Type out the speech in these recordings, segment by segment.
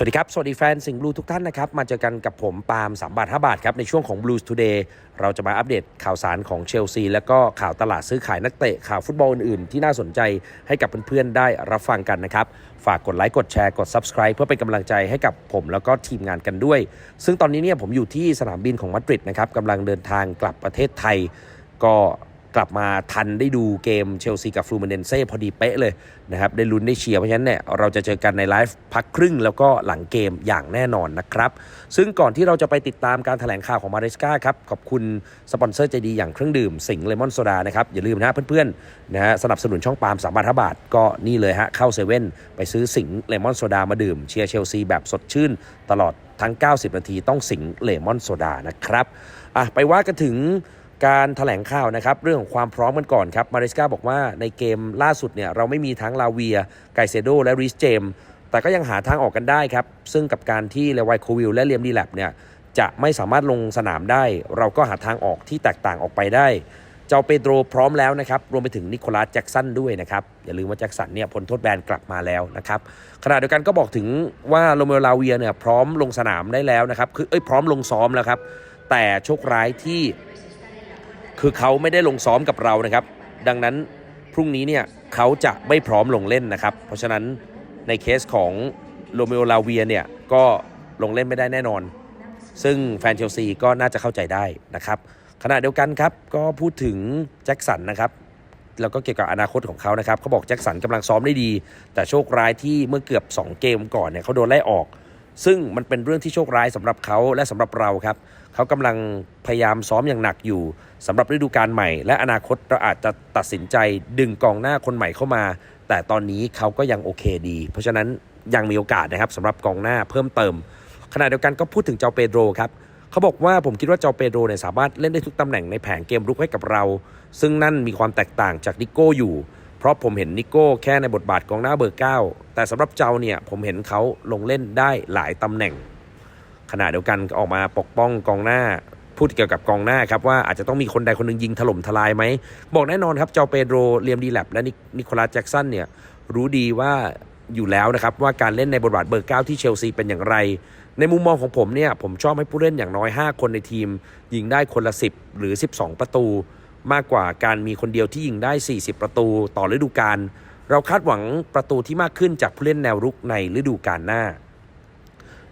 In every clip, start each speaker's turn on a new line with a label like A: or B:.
A: สวัสดีครับ สวัสดีแฟนสิงห์บลูทุกท่านนะครับ มาเจอกันกับผมปาล์ม3บาท5บาทครับ ในช่วงของ Blues Today เราจะมาอัปเดตข่าวสารของเชลซี แล้วก็ข่าวตลาดซื้อขายนักเตะข่าวฟุตบอลอื่นๆ ที่น่าสนใจให้กับเพื่อนๆ ได้รับฟังกันนะครับ ฝากกดไลค์กดแชร์กด Subscribe เพื่อเป็นกำลังใจให้กับผมแล้วก็ทีมงานกันด้วย ซึ่งตอนนี้เนี่ยผมอยู่ที่สนามบินของมาดริดนะครับกำลังเดินทางกลับประเทศไทย ก็ กลับมาทันได้ดูเกมเชลซีกับฟลูมิเนนเซ่พอดีเป๊ะเลยนะครับ ได้ลุ้นได้เชียร์เพราะฉะนั้นเนี่ยเราจะเจอกันในไลฟ์พักครึ่งแล้วก็หลังเกมอย่างแน่นอนนะครับ ซึ่งก่อนที่เราจะไปติดตามการแถลงข่าวของมาเรสกาครับ ขอบคุณสปอนเซอร์ใจดีอย่างเครื่องดื่มสิงเลมอนโซดานะครับ อย่าลืมนะเพื่อนๆนะฮะสนับสนุนช่องปาล์มสามบาทบาทก็นี่เลยฮะเข้าเซเว่นไปซื้อสิงเลมอนโซดามาดื่มเชียร์เชลซีแบบสดชื่น ตลอดทั้ง 90 นาทีต้องสิงเลมอนโซดานะครับอะไปว่ากันถึง การถแถลงข่าวนะครับเรื่องของความพร้อมกันก่อนครับมาริสกาบอกว่าในเกมล่าสุดเนี่ยเราไม่มีทั้งลาเวีย ไกเซโด และริสเจม แต่ก็ยังหาทางออกกันได้ครับ ซึ่งกับการที่เลวายโควิลและเลียมดีแลบเนี่ยจะไม่สามารถลงสนามได้ เราก็หาทางออกที่แตกต่างออกไปได้ เจ้าเปโดรพร้อมแล้วนะครับ รวมไปถึงนิโคลัสแจ็กสันด้วยนะครับ อย่าลืมว่าแจ็กสันเนี่ยพ้นโทษแบนกลับมาแล้วนะครับขณะเดียวกันก็บอกถึงว่าโรเมโอลาเวียเนี่ยพร้อมลงสนามได้แล้วนะครับคือเอ้ยพร้อมลงซ้อมแล้วครับแต่โชคร้ายที่ คือเขาไม่ได้ลงซ้อมกับเรานะครับ ดังนั้นพรุ่งนี้เนี่ยเขาจะไม่พร้อมลงเล่นนะครับ เพราะฉะนั้นในเคสของโรเมโอลาเวียเนี่ยก็ลงเล่นไม่ได้แน่นอน ซึ่งแฟนเชลซีก็น่าจะเข้าใจได้นะครับขณะเดียวกันครับก็พูดถึงแจ็คสันนะครับแล้วก็เกี่ยวกับอนาคตของเขานะครับเขาบอกแจ็คสันกำลังซ้อมได้ดี แต่โชคร้ายที่เมื่อเกือบ 2 เกมก่อนเนี่ยเขาโดนไล่ออก ซึ่งมันเป็นเรื่องที่โชคร้ายสำหรับเขาและสำหรับเราครับ เขากำลังพยายามซ้อมอย่างหนักอยู่สำหรับฤดูกาลใหม่ และอนาคตเราอาจจะตัดสินใจดึงกองหน้าคนใหม่เข้ามา แต่ตอนนี้เขาก็ยังโอเคดี เพราะฉะนั้นยังมีโอกาสนะครับสำหรับกองหน้าเพิ่มเติม ขณะเดียวกันก็พูดถึงเจ้าเปโดรครับเขาบอกว่าผมคิดว่าเจ้าเปโดรเนี่ยสามารถเล่นได้ทุกตำแหน่งในแผนเกมรุกให้กับเรา ซึ่งนั่นมีความแตกต่างจากนิโก้อยู่ เพราะผมเห็นนิโก้แค่ในบทบาทกองหน้าเบอร์ 9 แต่สำหรับเจ้าเนี่ยผมเห็นเขาลงเล่นได้หลายตำแหน่ง ขณะเดียวกันก็ออกมาปกป้องกองหน้าพูดเกี่ยวกับกองหน้าครับว่าอาจจะต้องมีคนใดคนหนึ่งยิงถล่มทลายไหม บอกแน่นอนครับเจ้าเปโดรเลียมดีแลบและนินิโคลัสแจ็กสันเนี่ยรู้ดีว่าอยู่แล้วนะครับว่าการเล่นในบทบาทเบอร์ 9 ที่เชลซีเป็นอย่างไร ในมุมมองของผมเนี่ยผมชอบให้ผู้เล่นอย่างน้อย 5 คนในทีม ยิงได้คนละ 10 หรือ 12 ประตู มากกว่าการมีคนเดียวที่ยิงได้ 40 ประตูต่อฤดูกาล เราคาดหวังประตูที่มากขึ้นจากผู้เล่นแนวรุกในฤดูกาลหน้า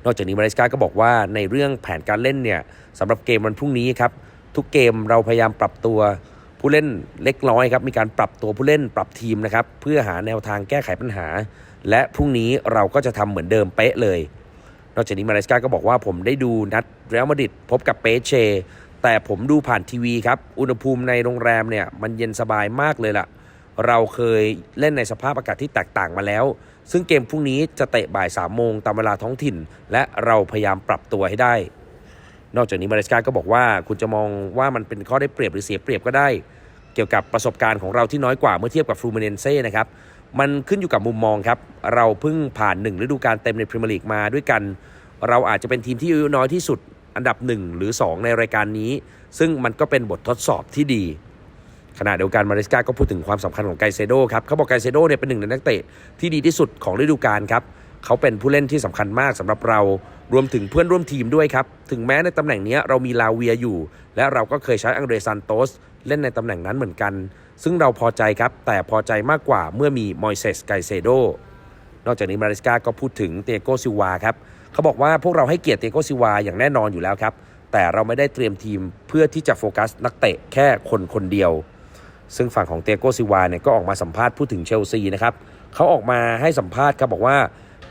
A: นอกจากนี้มาริสกาก็บอกว่าในเรื่องแผนการเล่นเนี่ยสำหรับเกมวันพรุ่งนี้ครับ ทุกเกมเราพยายามปรับตัวผู้เล่นเล็กน้อยครับมีการปรับตัวผู้เล่นปรับทีมนะครับเพื่อหาแนวทางแก้ไขปัญหา และพรุ่งนี้เราก็จะทำเหมือนเดิมเป๊ะเลย นอกจากนี้มาริสกาก็บอกว่าผมได้ดูนัดเรอัลมาดริดพบกับเปเช แต่ผมดูผ่านทีวีครับ อุณหภูมิในโรงแรมเนี่ยมันเย็นสบายมากเลยล่ะ เราเคยเล่นในสภาพอากาศที่แตกต่างมาแล้ว ซึ่งเกมพรุ่งนี้จะเตะบ่าย3ามโมงตามเวลาท้องถิ่น และเราพยายามปรับตัวให้ได้ นอกจากนี้มาริสกาก็บอกว่าคุณจะมองว่ามันเป็นข้อได้เปรียบหรือเสียเปรียบก็ได้ เกี่ยวกับประสบการณ์ของเราที่น้อยกว่าเมื่อเทียบกับฟลูมิเนนเซ่นะครับมันขึ้นอยู่กับมุมมองครับ เราเพิ่งผ่านหนึ่งฤดูกาลเต็มในพรีเมียร์ลีกมาด้วยกัน เราอาจจะเป็นทีมที่อายุน้อยที่สุด อันดับ 1 หรือ 2 ในรายการนี้ ซึ่งมันก็เป็นบททดสอบที่ดี ขณะเดียวกันมาริสกาก็พูดถึงความสำคัญของไกเซโดครับเขาบอกไกเซโดเนี่ยเป็นหนึ่งในนักเตะที่ดีที่สุดของฤดูกาลครับเขาเป็นผู้เล่นที่สำคัญมากสำหรับเรารวมถึงเพื่อนร่วมทีมด้วยครับ ถึงแม้ในตำแหน่งนี้เรามีลาเวียอยู่ และเราก็เคยใช้อังเดรซันโตสเล่นในตำแหน่งนั้นเหมือนกัน ซึ่งเราพอใจครับ แต่พอใจมากกว่าเมื่อมีมอยเซสไกเซโดนอกจากนี้มาริสกาก็พูดถึงเตโกซิวาครับ เขาบอกว่าพวกเราให้เกียรติเตโกซิวาอย่างแน่นอนอยู่แล้วครับ แต่เราไม่ได้เตรียมทีมเพื่อที่จะโฟกัสนักเตะแค่คนคนเดียว ซึ่งฝั่งของเตโกซิวาเนี่ยก็ออกมาสัมภาษณ์พูดถึงเชลซีนะครับเขาออกมาให้สัมภาษณ์ครับบอกว่า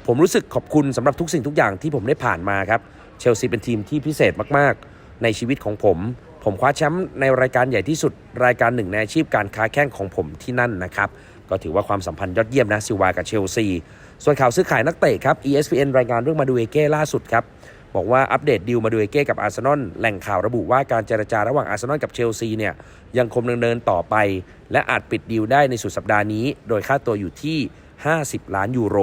A: ผมรู้สึกขอบคุณสำหรับทุกสิ่งทุกอย่างที่ผมได้ผ่านมาครับเชลซีเป็นทีมที่พิเศษมากๆ ในชีวิตของผม ผมคว้าแชมป์ในรายการใหญ่ที่สุดรายการหนึ่งในอาชีพการค้าแข่งของผมที่นั่นนะครับ ก็ถือว่าความสัมพันธ์ยอดเยี่ยมนะซิวากับเชลซี ส่วนข่าวซื้อขายนักเตะครับ ESPN รายงานเรื่องมาดูเอเก้ล่าสุดครับ บอกว่าอัปเดตดีลมาดูเอเก้กับอาร์เซนอลแหล่งข่าวระบุว่าการเจรจาระหว่างอาร์เซนอลกับเชลซีเนี่ยยังคงดำเนินต่อไป และอาจปิดดีลได้ในสุดสัปดาห์นี้ โดยค่าตัวอยู่ที่ 50 ล้านยูโร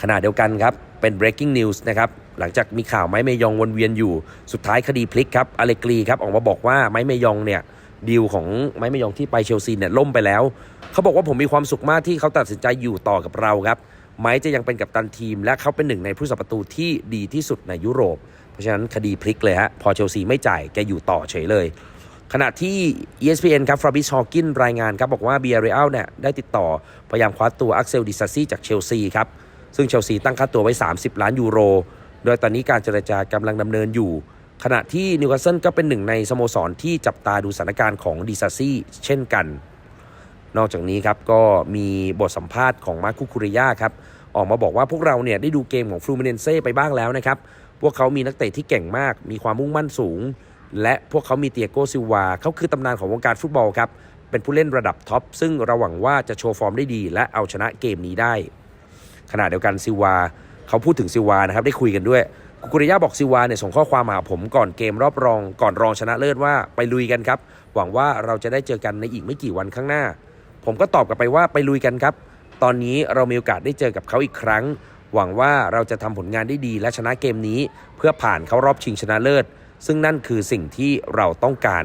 A: ขณะเดียวกันครับ เป็น breaking news นะครับ หลังจากมีข่าวไม้เมยองวนเวียนอยู่ สุดท้ายคดีพลิกครับ อเลกรีครับ ออกมาบอกว่าไม้เมยองเนี่ยดีลของไม้เมยองที่ไปเชลซีเนี่ยล่มไปแล้ว เขาบอกว่าผมมีความสุขมากที่เขาตัดสินใจอยู่ต่อกับเราครับ ไม้จะยังเป็นกัปตันทีม และเขาเป็นหนึ่งในผู้สับประตูที่ดีที่สุดในยุโรป เพราะฉะนั้นคดีพลิกเลยฮะ พอเชลซีไม่จ่ายแกอยู่ต่อเฉยเลย ขณะที่ ESPN ครับฟราบิชฮอกินรายงานครับบอกว่าเบียร์เรอัลเนี่ยได้ติดต่อพยายามคว้าตัวอักเซลดิซาซี่จากเชลซีครับ ซึ่งเชลซีตั้งค่าตัวไว้ 30 ล้านยูโร โดยตอนนี้การเจรจากำลังดำเนินอยู่ขณะที่นิวคาสเซิลก็เป็นหนึ่งในสโมสรที่จับตาดูสถานการณ์ของดิซาซี่เช่นกัน นอกจากนี้ครับก็มีบทสัมภาษณ์ของมาร์คุคุริยาครับออกมาบอกว่าพวกเราเนี่ยได้ดูเกมของฟลูมิเนเซ่ไปบ้างแล้วนะครับ พวกเขามีนักเตะที่เก่งมาก มีความมุ่งมั่นสูง และพวกเขามีเตียโกซิวาเขาคือตำนานของวงการฟุตบอลครับ เป็นผู้เล่นระดับท็อป ซึ่งเราหวังว่าจะโชว์ฟอร์มได้ดี และเอาชนะเกมนี้ได้ ขณะเดียวกันซิวาเขาพูดถึงซิวานะครับได้คุยกันด้วยกุกุริยาบอกซิวาเนี่ยส่งข้อความมาหาผมก่อนเกมรอบรอง ก่อนรองชนะเลิศว่าไปลุยกันครับ หวังว่าเราจะได้เจอกันในอีกไม่กี่วันข้างหน้า ผมก็ตอบกลับไปว่าไปลุยกันครับ ตอนนี้เรามีโอกาสได้เจอกับเขาอีกครั้ง หวังว่าเราจะทำผลงานได้ดีและชนะเกมนี้ เพื่อผ่านเข้ารอบชิงชนะเลิศ ซึ่งนั่นคือสิ่งที่เราต้องการ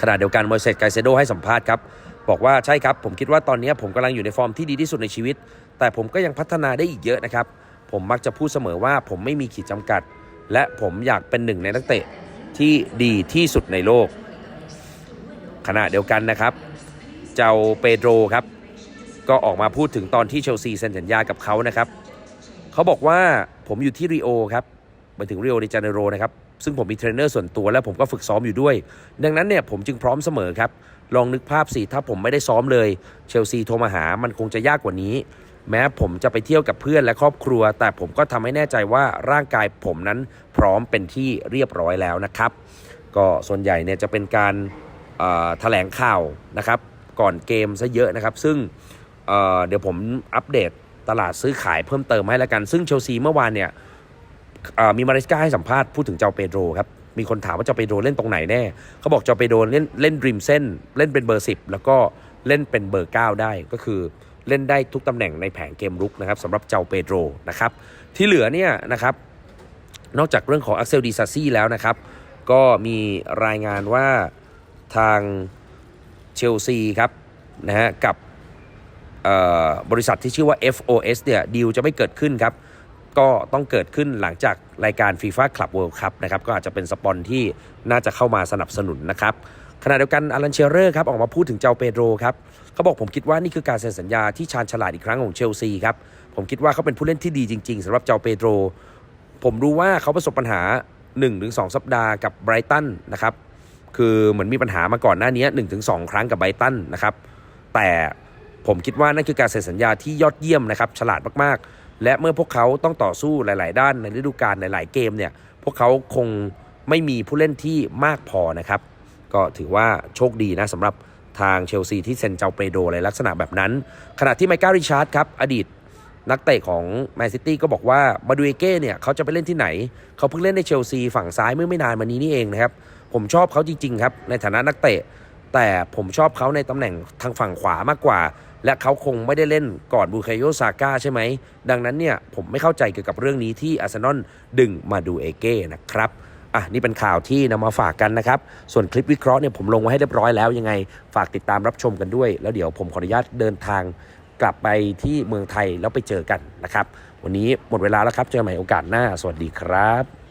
A: ขณะเดียวกันมอยเซสไกเซโดให้สัมภาษณ์ครับ บอกว่าใช่ครับ ผมคิดว่าตอนนี้ผมกำลังอยู่ในฟอร์มที่ดีที่สุดในชีวิต แต่ผมก็ยังพัฒนาได้อีกเยอะนะครับ ผมมักจะพูดเสมอว่าผมไม่มีขีดจำกัด และผมอยากเป็นหนึ่งในนักเตะที่ดีที่สุดในโลก ขณะเดียวกันนะครับ เจ้าเปโดรครับ ก็ออกมาพูดถึงตอนที่เชลซีเซ็นสัญญากับเขานะครับ เขาบอกว่าผมอยู่ที่ริโอครับไปถึงริโอเดจาเนโรนะครับ ซึ่งผมมีเทรนเนอร์ส่วนตัวและผมก็ฝึกซ้อมอยู่ด้วย ดังนั้นเนี่ยผมจึงพร้อมเสมอครับ ลองนึกภาพสิถ้าผมไม่ได้ซ้อมเลย เชลซีโทรมาหามันคงจะยากกว่านี้ แม้ผมจะไปเที่ยวกับเพื่อนและครอบครัว แต่ผมก็ทำให้แน่ใจว่าร่างกายผมนั้นพร้อมเป็นที่เรียบร้อยแล้วนะครับ ก็ส่วนใหญ่เนี่ยจะเป็นการแถลงข่าวนะครับ ก่อนเกมซะเยอะนะครับ ซึ่งเเดี๋ยวผมอัปเดตตลาดซื้อขายเพิ่มเติมให้แล้วกัน ซึ่งเชลซีเมื่อวานเนี่ยมีมาริสกาให้สัมภาษณ์พูดถึงเจ้าเปโดรครับ มีคนถามว่าเจ้าเปโดรเล่นตรงไหนแน่ เขาบอกเจ้าเปโดรเล่นเล่นริมเส้น เล่นเป็นเบอร์ 10 แล้วก็เล่นเป็นเบอร์ 9 ได้ก็คือเล่นได้ทุกตำแหน่งในแผงเกมรุกนะครับสำหรับเจ้าเปโดรนะครับที่เหลือเนี่ยนะครับนอกจากเรื่องของอักเซลดีซาซี่แล้วนะครับ ก็มีรายงานว่าทาง เชลซีครับนะฮะกับบริษัทที่ชื่อว่า FOS เนี่ยดีลจะไม่เกิดขึ้นครับก็ต้องเกิดขึ้นหลังจากรายการ FIFA Club World Cup นะครับก็อาจจะเป็นสปอนที่น่าจะเข้ามาสนับสนุนนะครับขณะเดียวกันอารันเชเรอร์ครับออกมาพูดถึงเจ้าเปโดรครับเขาบอกผมคิดว่านี่คือการเซ็นสัญญาที่ชาญฉลาดอีกครั้งของเชลซีครับผมคิดว่าเขาเป็นผู้เล่นที่ดีจริง ๆสำหรับเจ้าเปโดรผมรู้ว่าเขาประสบปัญหา 1-2 สัปดาห์กับไบรตันนะครับ คือเหมือนมีปัญหามาก่อนหน้านี้ 1-2 ครั้งกับไบตันนะครับแต่ผมคิดว่านั่นคือการเซ็นสัญญาที่ยอดเยี่ยมนะครับ ฉลาดมากๆ และเมื่อพวกเขาต้องต่อสู้หลาย ๆ ด้านในฤดูกาลหลาย ๆ เกมเนี่ยพวกเขาคงไม่มีผู้เล่นที่มากพอนะครับ ก็ถือว่าโชคดีนะสำหรับทางเชลซีที่เซ็นเจ้าเปโดในลักษณะแบบนั้น ขณะที่ไมเคิลริชาร์ดครับ อดีตนักเตะของแมนซิตี้ก็บอกว่ามาดูเอเก้เนี่ยเขาจะไปเล่นที่ไหน เขาเพิ่งเล่นในเชลซีฝั่งซ้ายเมื่อไม่นานมานี้นี่เองนะครับ ผมชอบเขาจริง ๆ ครับ ในฐานะนักเตะ แต่ผมชอบเขาในตำแหน่งทางฝั่งขวามากกว่า และเขาคงไม่ได้เล่นก่อนบูคายโยซาก้าใช่ไหม ดังนั้นเนี่ยผมไม่เข้าใจเกี่ยวกับเรื่องนี้ที่อาร์เซนอลดึงมาดูเอเก้นะครับอะนี่เป็นข่าวที่นำมาฝากกันนะครับ ส่วนคลิปวิเคราะห์เนี่ยผมลงไว้ให้เรียบร้อยแล้วยังไง ฝากติดตามรับชมกันด้วย แล้วเดี๋ยวผมขออนุญาตเดินทางกลับไปที่เมืองไทยแล้วไปเจอกันนะครับ วันนี้หมดเวลาแล้วครับ เจอกันใหม่โอกาสหน้า สวัสดีครับ